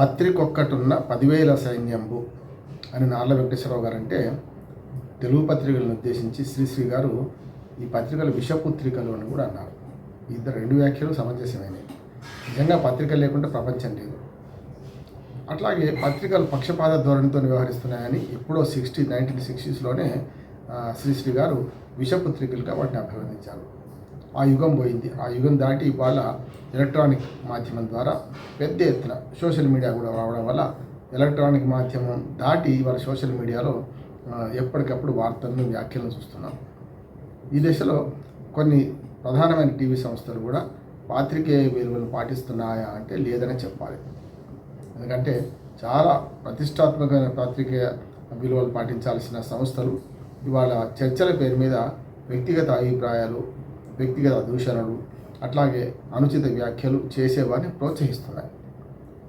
పత్రికొక్కటున్న పదివేల సైన్యంబు అని నార్ల వెంకటేశ్వరరావు గారు అంటే తెలుగు పత్రికలను ఉద్దేశించి శ్రీశ్రీ గారు ఈ పత్రికలు విషపుత్రికలు అని కూడా అన్నారు. ఇద్దరు రెండు వ్యాఖ్యలు సమంజసమైనవి నిజంగా పత్రిక లేకుండా ప్రపంచం లేదు. అట్లాగే పత్రికలు పక్షపాత ధోరణితో వ్యవహరిస్తున్నాయని ఎప్పుడో సిక్స్టీ నైన్టీన్ సిక్స్టీస్లోనే శ్రీశ్రీ గారు విషపుత్రికలుగా వాటిని అభివర్ణించారు. ఆ యుగం పోయింది. ఆ యుగం దాటి ఇవాళ ఎలక్ట్రానిక్ మాధ్యమం ద్వారా పెద్ద ఎత్తున సోషల్ మీడియా కూడా రావడం వల్ల ఎలక్ట్రానిక్ మాధ్యమం దాటి ఇవాళ సోషల్ మీడియాలో ఎప్పటికప్పుడు వార్తలను వ్యాఖ్యలను చూస్తున్నాం. ఈ దశలో కొన్ని ప్రధానమైన టీవీ సంస్థలు కూడా పాత్రికేయ విలువలు పాటిస్తున్నాయా అంటే లేదనే చెప్పాలి. ఎందుకంటే చాలా ప్రతిష్టాత్మకమైన పాత్రికేయ విలువలు పాటించాల్సిన సంస్థలు ఇవాళ చర్చల పేరు మీద వ్యక్తిగత అభిప్రాయాలు వ్యక్తిగత దూషణలు అట్లాగే అనుచిత వ్యాఖ్యలు చేసేవారిని ప్రోత్సహిస్తున్నాయి.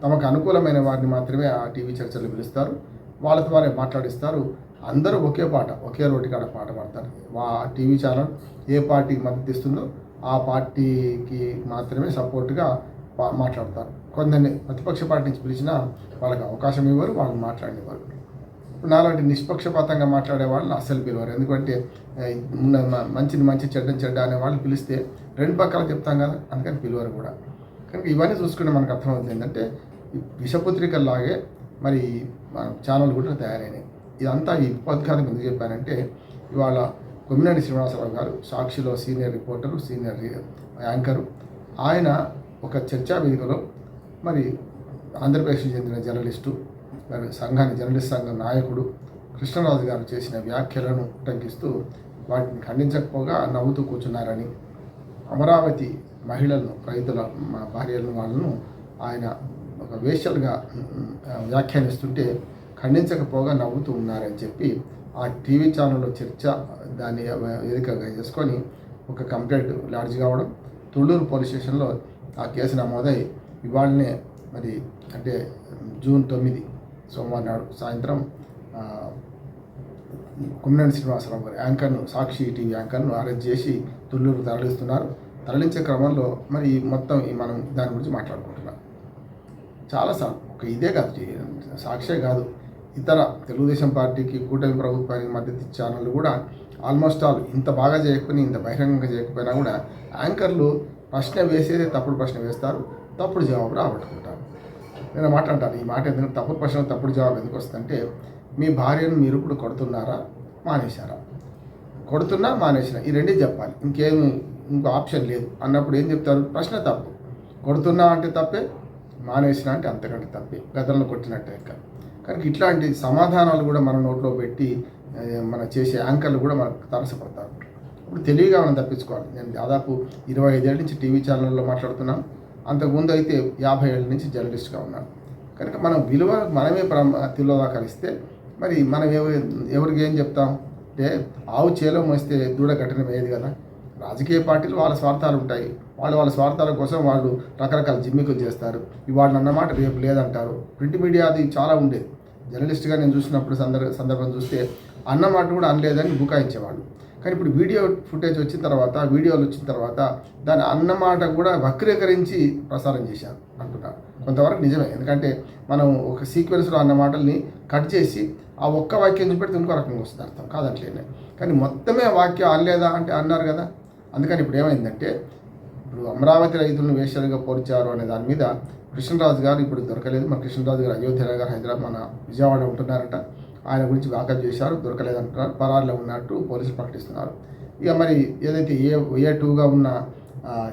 తమకు అనుకూలమైన వారిని మాత్రమే ఆ టీవీ చర్చలు పిలుస్తారు. వాళ్ళ ద్వారా మాట్లాడిస్తారు. అందరూ ఒకే పాట ఒకే రోడ్డు కాడ పాట పాడతారు. వా టీవీ ఛానల్ ఏ పార్టీకి మద్దతు ఇస్తుందో ఆ పార్టీకి మాత్రమే సపోర్ట్గా పా- మాట్లాడతారు. కొందరిని ప్రతిపక్ష పార్టీ నుంచి పిలిచినా వాళ్ళకి అవకాశం ఇవ్వరు వాళ్ళు మాట్లాడేవారు నాలాంటి నిష్పక్షపాతంగా మాట్లాడే వాళ్ళని అస్సలు పిలవరు. ఎందుకంటే మంచిని మంచి చెడ్డని చెడ్డ అనే వాళ్ళు పిలిస్తే రెండు పక్కల చెప్తాం కదా అందుకని పిలవరు కూడా. కనుక ఇవన్నీ చూసుకుంటే మనకు అర్థమవుతుంది ఏంటంటే విషపుత్రికల్లాగే మరి మన ఛానల్ కూడా తయారైనాయి. ఇదంతా ఈ ఉపోద్ఘాతం ఎందుకు చెప్పానంటే ఇవాళ కొమ్మినేని శ్రీనివాసరావు గారు సాక్షిలో సీనియర్ రిపోర్టరు సీనియర్ యాంకరు. ఆయన ఒక చర్చా వేదికలో మరి ఆంధ్రప్రదేశ్కి చెందిన జర్నలిస్టు మరి సంఘాన్ని జర్నలిస్ట్ సంఘం నాయకుడు కృష్ణరాజు గారు చేసిన వ్యాఖ్యలను ఉటంకిస్తూ వాటిని ఖండించకపోగా నవ్వుతూ కూర్చున్నారని అమరావతి మహిళలను రైతుల భార్యలను వాళ్ళను ఆయన ఒక వేషల్గా వ్యాఖ్యానిస్తుంటే ఖండించకపోగా నవ్వుతూ ఉన్నారని చెప్పి ఆ టీవీ ఛానల్లో చర్చ దాన్ని వేదికగా చేసుకొని ఒక కంప్లైంట్ లాడ్జ్ కావడం తుళ్ళూరు పోలీస్ స్టేషన్లో ఆ కేసు నమోదై ఇవాళనే మరి అంటే జూన్ తొమ్మిది సోమవారం నాడు సాయంత్రం కుమ్మనేని శ్రీనివాసరావు గారి యాంకర్ను సాక్షి టీవీ యాంకర్ను అరెస్ట్ చేసి తుళ్ళూరు తరలిస్తున్నారు. తరలించే క్రమంలో మరి మొత్తం ఈ మనం దాని గురించి మాట్లాడుకుంటున్నాం. చాలాసార్లు ఒక ఇదే కాదు సాక్షే కాదు ఇతర తెలుగుదేశం పార్టీకి కూటమి ప్రభుత్వానికి మద్దతు ఛానళ్ళు కూడా ఆల్మోస్ట్ ఆల్ ఇంత బాగా చేయకపోయినా ఇంత బహిరంగంగా చేయకపోయినా కూడా యాంకర్లు ప్రశ్న వేసేదే తప్పుడు ప్రశ్న వేస్తారు. తప్పుడు జవాబు రాబట్టుకుంటారు. నేను మాట్లాడతాను ఈ మాట ఎందుకంటే తప్పుడు ప్రశ్న తప్పుడు జవాబు ఎందుకు వస్తుందంటే మీ భార్యను మీరు ఇప్పుడు కొడుతున్నారా? మానేశారా? కొడుతున్నా మానేసిన? ఈ రెండే చెప్పాలి. ఇంకేం ఇంకో ఆప్షన్ లేదు. అన్నప్పుడు ఏం చెప్తారు? ప్రశ్న తప్పు. కొడుతున్నా అంటే తప్పే మానేసిన అంటే అంతకంటే తప్పే. గతంలో కొట్టినట్టే ఇంకా కనుక ఇట్లాంటి సమాధానాలు కూడా మన నోట్లో పెట్టి మన చేసే యాంకర్లు కూడా మనకు తరసపడతారు ఇప్పుడు తెలివిగా మనం తప్పించుకోవాలి. నేను దాదాపు ఇరవై ఐదేళ్ళ నుంచి టీవీ ఛానల్లో మాట్లాడుతున్నాను. అంతకుముందు అయితే యాభై ఏళ్ళ నుంచి జర్నలిస్ట్గా ఉన్నాను కనుక మనం విలువ మనమే తిలోదాకరిస్తే మరి మనం ఎవరి ఎవరికి ఏం చెప్తాం? అంటే ఆవు చేలో మోస్తే దూడ కఠినమయ్యేది కదా. రాజకీయ పార్టీలు వాళ్ళ స్వార్థాలు ఉంటాయి. వాళ్ళు వాళ్ళ స్వార్థాల కోసం వాళ్ళు రకరకాల జిమ్మికులు చేస్తారు. ఇవాళ అన్నమాట రేపు లేదంటారు. ప్రింట్ మీడియా అది చాలా ఉండేది. జర్నలిస్ట్గా నేను చూసినప్పుడు సందర్భ సందర్భం చూస్తే అన్నమాట కూడా అనలేదని బుకాయించేవాళ్ళు. కానీ ఇప్పుడు వీడియో ఫుటేజ్ వచ్చిన తర్వాత వీడియోలు వచ్చిన తర్వాత దాని అన్నమాట కూడా వక్రీకరించి ప్రసారం చేశారు అంటున్నారు. కొంతవరకు నిజమే. ఎందుకంటే మనం ఒక సీక్వెన్స్లో అన్న మాటల్ని కట్ చేసి ఆ ఒక్క వాక్యం చూపెడితే ఇంకో రకంగా వస్తుంది అర్థం. కాదట్లేనే కానీ మొత్తమే వాక్యం అనలేదా అంటే అన్నారు కదా. అందుకని ఇప్పుడు ఏమైందంటే ఇప్పుడు అమరావతి రైతులను వేషాలుగా పోల్చారు అనే దాని మీద కృష్ణరాజు గారు ఇప్పుడు దొరకలేదు. మన కృష్ణరాజు గారు అయోధ్య నగర్ హైదరాబాద్ మన విజయవాడ ఉంటున్నారట. ఆయన గురించి వాకప్ చేశారు దొరకలేదంటున్నారు పరారులో ఉన్నట్టు పోలీసులు ప్రకటిస్తున్నారు. ఇక మరి ఏదైతే ఏ ఏ టూగా ఉన్న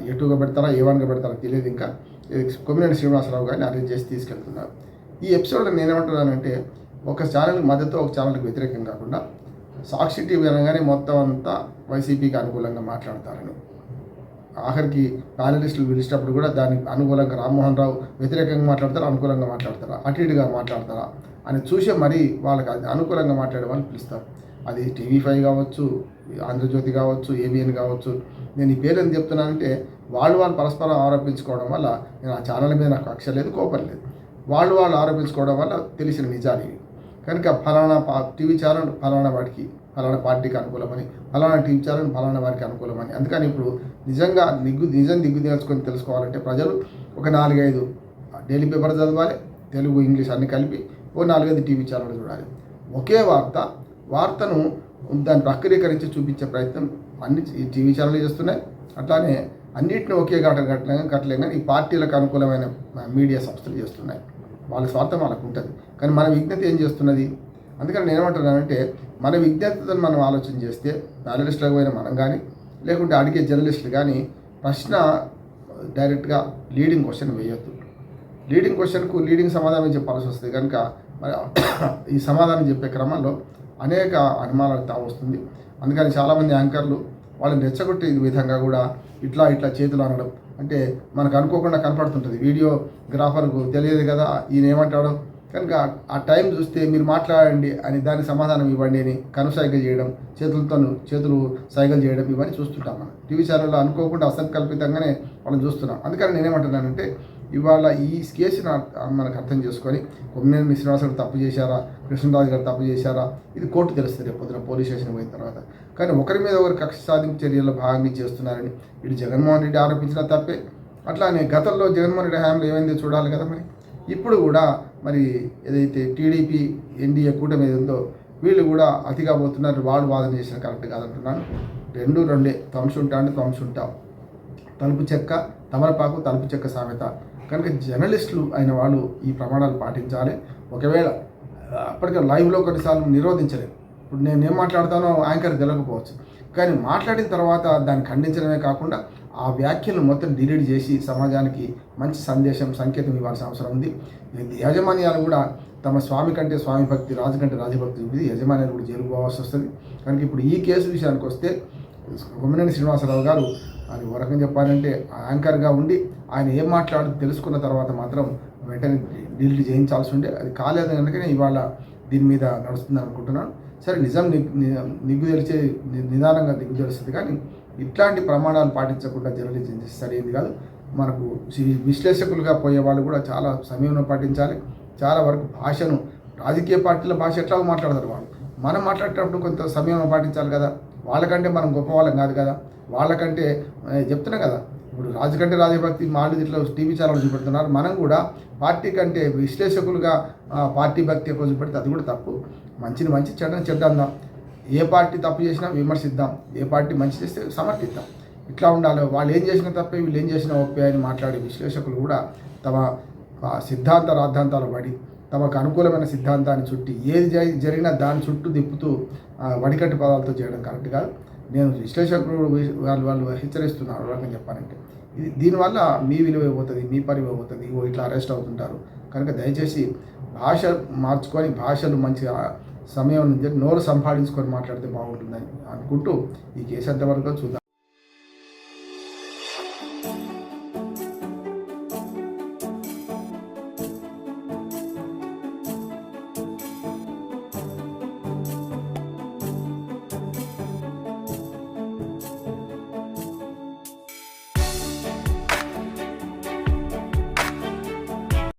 ఏ టూగా పెడతారా ఏ వన్గా పెడతారో తెలియదు ఇంకా. ఇది కొమ్మినేని శ్రీనివాసరావు గారిని అరేంజ్ చేసి తీసుకెళ్తున్నారు. ఈ ఎపిసోడ్లో నేనేమంటున్నానంటే ఒక ఛానల్కి మద్దతు ఒక ఛానల్కి వ్యతిరేకం కాకుండా సాక్షి టీవీ అనగానే మొత్తం అంతా వైసీపీకి అనుకూలంగా మాట్లాడతారని. ఆఖరికి ప్యానలిస్టులు పిలిచినప్పుడు కూడా దానికి అనుకూలంగా రామ్మోహన్ రావు వ్యతిరేకంగా మాట్లాడతారా అనుకూలంగా మాట్లాడతారా అటు ఇటుగా మాట్లాడతారా అని చూసే మరీ వాళ్ళకి అది అనుకూలంగా మాట్లాడే వాళ్ళు పిలుస్తారు. అది టీవీ ఫైవ్ కావచ్చు ఆంధ్రజ్యోతి కావచ్చు ఏబిఎన్ కావచ్చు. నేను ఈ పేరు ఎందుకు చెప్తున్నానంటే వాళ్ళు వాళ్ళు పరస్పరం ఆరోపించుకోవడం వల్ల నేను ఆ ఛానల్ మీద నాకు కక్ష లేదు కోపం లేదు. వాళ్ళు వాళ్ళు ఆరోపించుకోవడం వల్ల తెలిసిన నిజాలు కనుక ఫలానా పా టీవీ ఛానల్ ఫలానా వాడికి ఫలానా పార్టీకి అనుకూలమని ఫలానా టీవీ ఛానల్ ఫలానా వారికి అనుకూలమని. అందుకని ఇప్పుడు నిజంగా నిగ్గు నిజం దిగ్గు తెలుసుకొని తెలుసుకోవాలంటే ప్రజలు ఒక నాలుగైదు డైలీ పేపర్ చదవాలి తెలుగు ఇంగ్లీష్ అన్ని కలిపి ఓ నాలుగైదు టీవీ ఛానల్ చూడాలి. ఒకే వార్త వార్తను దాన్ని ప్రక్రియకరించి చూపించే ప్రయత్నం అన్ని ఈ టీవీ ఛానల్ చేస్తున్నాయి. అట్లానే అన్నింటిని ఒకే ఘటన కట్టలేం కట్టలేం కానీ ఈ పార్టీలకు అనుకూలమైన మీడియా సంస్థలు చేస్తున్నాయి. వాళ్ళ స్వార్థం వాళ్ళకు ఉంటుంది కానీ మన విజ్ఞత ఏం చేస్తున్నది? అందుకని నేనేమంటున్నానంటే మన విజ్ఞతతో మనం ఆలోచన చేస్తే ప్యానలిస్టులకు పోయిన మనం కానీ లేకుంటే అడిగే జర్నలిస్టులు కానీ ప్రశ్న డైరెక్ట్గా లీడింగ్ క్వశ్చన్ వేయొద్దు. లీడింగ్ క్వశ్చన్కు లీడింగ్ సమాధానం చెప్పాల్సి వస్తుంది కనుక మరి ఈ సమాధానం చెప్పే క్రమంలో అనేక అనుమానాలు తావొస్తుంది అందుకని చాలామంది యాంకర్లు వాళ్ళని రెచ్చగొట్టే విధంగా కూడా ఇట్లా ఇట్లా చేతులు అనడం అంటే మనకు అనుకోకుండా కనపడుతుంటుంది. వీడియో గ్రాఫర్కు తెలియదు కదా ఈయన ఏమంటాడో కనుక ఆ టైం చూస్తే మీరు మాట్లాడండి అని దానికి సమాధానం ఇవ్వండి అని కనుసైగలు చేయడం చేతులతో చేతులు సైగలు చేయడం ఇవన్నీ చూస్తుంటాం మనం. టీవీ ఛానల్లో అనుకోకుండా అసంకల్పితంగానే మనం చూస్తున్నాం. అందుకని నేనేమంటున్నానంటే ఇవాళ ఈ కేసును మనకు అర్థం చేసుకొని కొమ్మినేని శ్రీనివాసరావు తప్పు చేశారా కృష్ణరాజు గారు తప్పు చేశారా ఇది కోర్టు తెలుస్తుంది రేపు పొద్దున పోలీస్ స్టేషన్ పోయిన తర్వాత. కానీ ఒకరి మీద ఒకరు కక్ష సాధింపు చర్యల్లో భాగంగా చేస్తున్నారని ఇటు జగన్మోహన్ రెడ్డి ఆరోపించిన తప్పే. అట్లానే గతంలో జగన్మోహన్ రెడ్డి హయాంలో ఏమైందో చూడాలి కదా మరి. ఇప్పుడు కూడా మరి ఏదైతే టీడీపీ ఎన్డీఏ కూటమి ఉందో వీళ్ళు కూడా అతిగా పోతున్నారు. వాళ్ళు వాదన చేసిన కరెక్ట్ కాదంటున్నాను. రెండు రెండే. తంశుంటా అంటే తంశుంటాం తలుపు చెక్క తమలపాకు తలుపు చెక్క సామెత. కనుక జర్నలిస్టులు అయిన వాళ్ళు ఈ ప్రమాణాలు పాటించాలి. ఒకవేళ అప్పటికే లైవ్లో కొన్నిసార్లు నిరోధించలేదు. ఇప్పుడు నేను ఏం మాట్లాడతానో యాంకర్ తెలియకపోవచ్చు కానీ మాట్లాడిన తర్వాత దాన్ని ఖండించడమే కాకుండా ఆ వ్యాఖ్యలను మొత్తం డిలీట్ చేసి సమాజానికి మంచి సందేశం సంకేతం ఇవ్వాల్సిన అవసరం ఉంది. యాజమాన్యాలు కూడా తమ స్వామి కంటే స్వామి భక్తి రాజు కంటే రాజభక్తి ఇది యజమాన్యాలు కూడా జరుగుకోవాల్సి వస్తుంది. కనుక ఇప్పుడు ఈ కేసు విషయానికి వస్తే కొమ్మినేని శ్రీనివాసరావు గారు అది వరకం చెప్పాలంటే యాంకర్గా ఉండి ఆయన ఏం మాట్లాడు తెలుసుకున్న తర్వాత మాత్రం వెంటనే డిలీట్ చేయించాల్సి ఉండే. అది కాలేదు కనుకనే ఇవాళ దీని మీద నడుస్తుంది అనుకుంటున్నాను. సరే నిజం నిగ్గు తెలిసే నిదానంగా దిగ్గు తెలుస్తుంది కానీ ఇట్లాంటి ప్రమాణాలు పాటించకుండా జర్నలిజం సరైనది కాదు. మనకు సి- విశ్లేషకులుగా పోయే వాళ్ళు కూడా చాలా సమయంలో పాటించాలి. చాలా వరకు భాషను రాజకీయ పార్టీల భాష ఎట్లా మాట్లాడతారు వాళ్ళు. మనం మాట్లాడేటప్పుడు కొంత సమయం పాటించాలి కదా. వాళ్ళకంటే మనం గొప్ప వాళ్ళం కాదు కదా. వాళ్ళకంటే చెప్తున్నాం కదా. ఇప్పుడు రాజు కంటే రాజభక్తి మాళ్ళు ఇట్లా టీవీ ఛానల్ చూపెడుతున్నారు. మనం కూడా పార్టీ కంటే విశ్లేషకులుగా పార్టీ భక్తి ఎక్కువ చూపెడితే అది కూడా తప్పు. మంచిని మంచి చెడ్డని చెడ్డ అందాం. ఏ పార్టీ తప్పు చేసినా విమర్శిద్దాం. ఏ పార్టీ మంచి చేస్తే సమర్థిద్దాం. ఇట్లా ఉండాలి. వాళ్ళు ఏం చేసినా తప్పే వీళ్ళు ఏం చేసినా ఒప్పే అని మాట్లాడే విశ్లేషకులు కూడా తమ సిద్ధాంత రాద్ధాంతాలు పడి తమకు అనుకూలమైన సిద్ధాంతాన్ని చుట్టి ఏది జరిగినా దాని చుట్టూ తిప్పుతూ వడికట్టు పదాలతో చేయడం కరెక్ట్ కాదు. నేను విశ్లేషకులు వాళ్ళు వాళ్ళు హెచ్చరిస్తున్నారు. రకంగా చెప్పాలంటే. ఇది దీనివల్ల మీ విలువ పోతుంది మీ పని పోతుంది. ఇగో ఇట్లా అరెస్ట్ అవుతుంటారు. కనుక దయచేసి భాష మార్చుకొని భాషలు మంచిగా సమయం నుంచి నోరు సంపాదించుకొని మాట్లాడితే బాగుంటుందని అనుకుంటూ ఈ కేసు ఎంతవరకు చూద్దాం.